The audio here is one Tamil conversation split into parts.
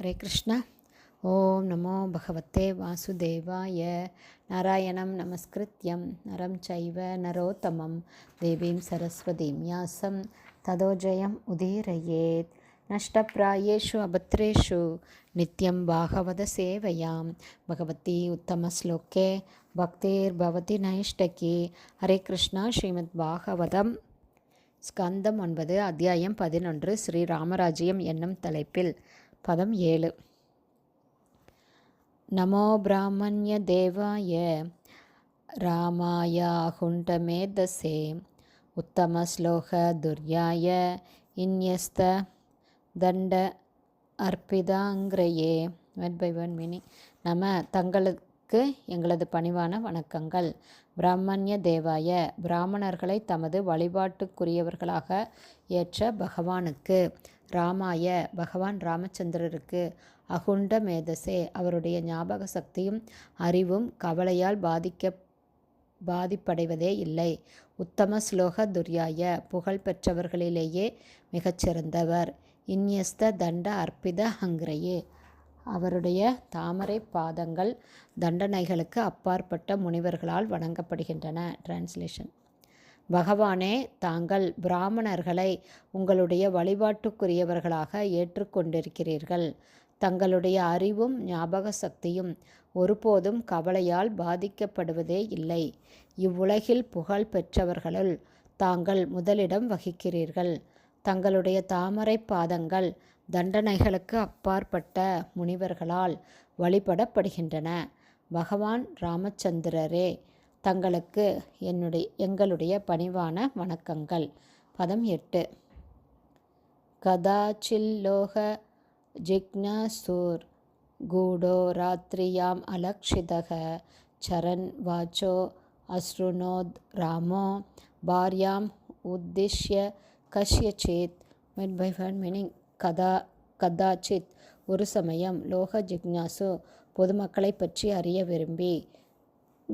ஹரே கிருஷ்ணா. ஓம் நமோ பகவத்தே வாசுதேவாய. நாராயணம் நமஸ்கிருத்யம். நரம் சைவ நரோத்தமம். தேவீம் சரஸ்வதீம் யாசம். ததோஜயம் உதீரயேத். நஷ்டப்பிராயேஷு அபத்ரேஷு. நித்யம் பாகவத சேவையாம். பகவதி உத்தமஸ்லோகே பக்தேர்பவதி நைஷ்டகி. ஹரே கிருஷ்ணா ஸ்ரீமத் பாகவதம். ஸ்கந்தம் ஒன்பது அத்தியாயம் பதினொன்று ஸ்ரீ ராமராஜ்யம் என்னும் தலைப்பில். பதம் ஏழு. நமோ பிராமணிய தேவாய ராமாயாகுண்டமேதசே. உத்தம ஸ்லோக துர்யாய இன்யஸ்த தண்ட அர்ப்பிதாங்கிரையே. ஒன் பை ஒன் மீனிங் நம்ம தங்களுக்கு எங்களது பணிவான வணக்கங்கள். பிராமணிய தேவாய பிராமணர்களை தமது வழிபாட்டுக்குரியவர்களாக ஏற்ற பகவானுக்கு. ராமாய பகவான் ராமச்சந்திரருக்கு அகுண்ட மேதசே அவருடைய ஞாபக சக்தியும் அறிவும் கவலையால் பாதிக்க பாதிப்படைவதே இல்லை. உத்தம ஸ்லோக துர்யாய புகழ் பெற்றவர்களிலேயே மிகச்சிறந்தவர். இன்யஸ்த தண்ட அற்பித ஹங்கிரையே. அவருடைய தாமரை பாதங்கள் தண்டனைகளுக்கு அப்பாற்பட்ட முனிவர்களால் வணங்கப்படுகின்றன. டிரான்ஸ்லேஷன் பகவானே தாங்கள் பிராமணர்களை உங்களுடைய வழிபாட்டுக்குரியவர்களாக ஏற்றுக்கொண்டிருக்கிறீர்கள். தங்களுடைய அறிவும் ஞாபக சக்தியும் ஒருபோதும் கவலையால் பாதிக்கப்படுவதே இல்லை. இவ்வுலகில் புகழ் பெற்றவர்களுள் தாங்கள் முதலிடம் வகிக்கிறீர்கள். தங்களுடைய தாமரை பாதங்கள் தண்டனைகளுக்கு அப்பாற்பட்ட முனிவர்களால் வழிபடப்படுகின்றன. பகவான் ராமச்சந்திரரே தங்களுக்கு என்னுடைய எங்களுடைய பணிவான வணக்கங்கள். பதம் எட்டு. கதாச்சில்லோக ஜிக்னாசூர் கூடோ ராத்ரியாம் அலக்ஷிதக. சரண் வாச்சோ அஸ்ருனோத் ராமோ. பாரியாம் உத்திஷ்ய கஷ்யச்சேத். மெட் பை ஃபன் மீனிங் கதா கதாச்சித் ஒரு சமயம் லோக ஜிக்னாசு பொதுமக்களை பற்றி அறிய விரும்பி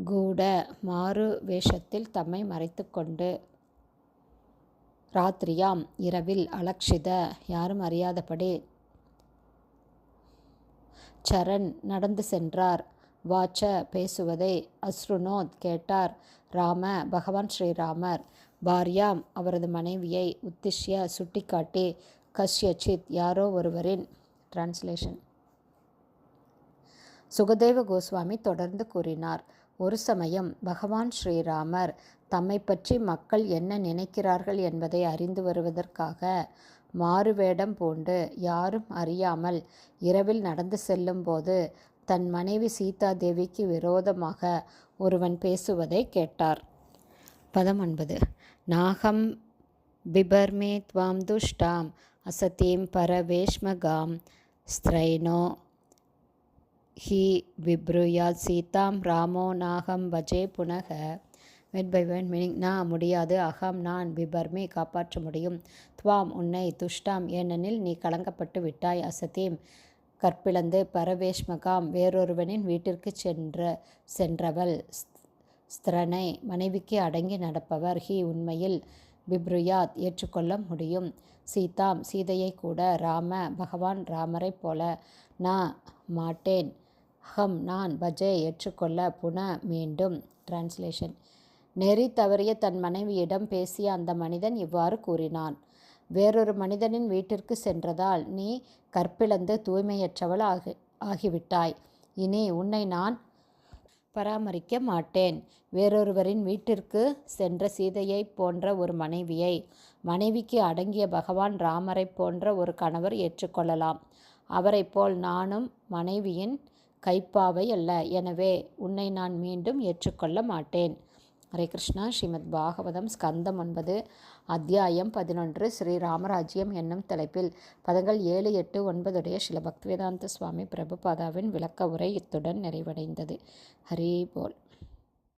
கூட மாறு வேஷத்தில் தம்மை மறைத்து கொண்டு. ராத்திரியாம் இரவில் அலக்ஷித யாரும் அறியாதபடி சரண் நடந்து சென்றார். வாச்ச பேசுவதை அஸ்ருனோத் கேட்டார். ராம பகவான் ஸ்ரீராமர் பாரியாம் அவரது மனைவியை உத்திஷ்ய சுட்டிக்காட்டி கஷ்யச்சித் யாரோ ஒருவரின் டிரான்ஸ்லேஷன் சுகதேவ கோஸ்வாமி தொடர்ந்து கூறினார். ஒரு சமயம் பகவான் ஸ்ரீராமர் தம்மை பற்றி மக்கள் என்ன நினைக்கிறார்கள் என்பதை அறிந்து வருவதற்காக மாறுவேடம் பூண்டு யாரும் அறியாமல் இரவில் நடந்து செல்லும்போது தன் மனைவி சீதா தேவிக்கு விரோதமாக ஒருவன் பேசுவதை கேட்டார். பதம் ஒன்பது. நாகம் பிபர்மே துவாம் துஷ்டாம் அசத்தீம் பரவேஷ்மகாம் ஸ்திரைனோ ஹி விப்ருயாத் சீதாம் ராமோ நாகம் பஜே புனக. வெட் பை வென் மீனிங் நான் முடியாது அகம் நான் விபர்மே காப்பாற்ற முடியும். துவாம் உன்னை துஷ்டாம் ஏனெனில் நீ கலங்கப்பட்டு விட்டாய் அசதீம் கற்பிழந்து பரவேஷ்மகாம் வேறொருவனின் வீட்டிற்கு சென்ற சென்றவள். ஸ்திரனை மனைவிக்கு அடங்கி நடப்பவர் ஹி உண்மையில் பிப்ருயாத் ஏற்றுக்கொள்ள முடியும். சீதாம் சீதையை கூட ராம பகவான் ராமரை போல நான் மாட்டேன் ஹம் நான் பஜே ஏற்றுக்கொள்ள புன மீண்டும். டிரான்ஸ்லேஷன் நெறி தவறிய தன் மனைவியிடம் பேசிய அந்த மனிதன் இவ்வாறு கூறினான். வேறொரு மனிதனின் வீட்டிற்கு சென்றதால் நீ கற்பிழந்து தூய்மையற்றவள் ஆகி ஆகிவிட்டாய். இனி உன்னை நான் பராமரிக்க மாட்டேன். வேறொருவரின் வீட்டிற்கு சென்ற சீதையை போன்ற ஒரு மனைவியை மனைவிக்கு அடங்கிய பகவான் ராமரை போன்ற ஒரு கணவர் ஏற்றுக்கொள்ளலாம். அவரை போல் நானும் மனைவியின் கைப்பாவை அல்ல. எனவே உன்னை நான் மீண்டும் ஏற்றுக்கொள்ள மாட்டேன். ஹரே கிருஷ்ணா. ஸ்ரீமத் பாகவதம் ஸ்கந்தம் ஒன்பது அத்தியாயம் பதினொன்று ஸ்ரீ ராமராஜ்யம் என்னும் தலைப்பில் பதங்கள் ஏழு எட்டு ஒன்பதுடைய ஸ்ரீல பக்திவேதாந்த சுவாமி பிரபுபாதாவின் விளக்க உரை இத்துடன் நிறைவடைந்தது. ஹரி போல்.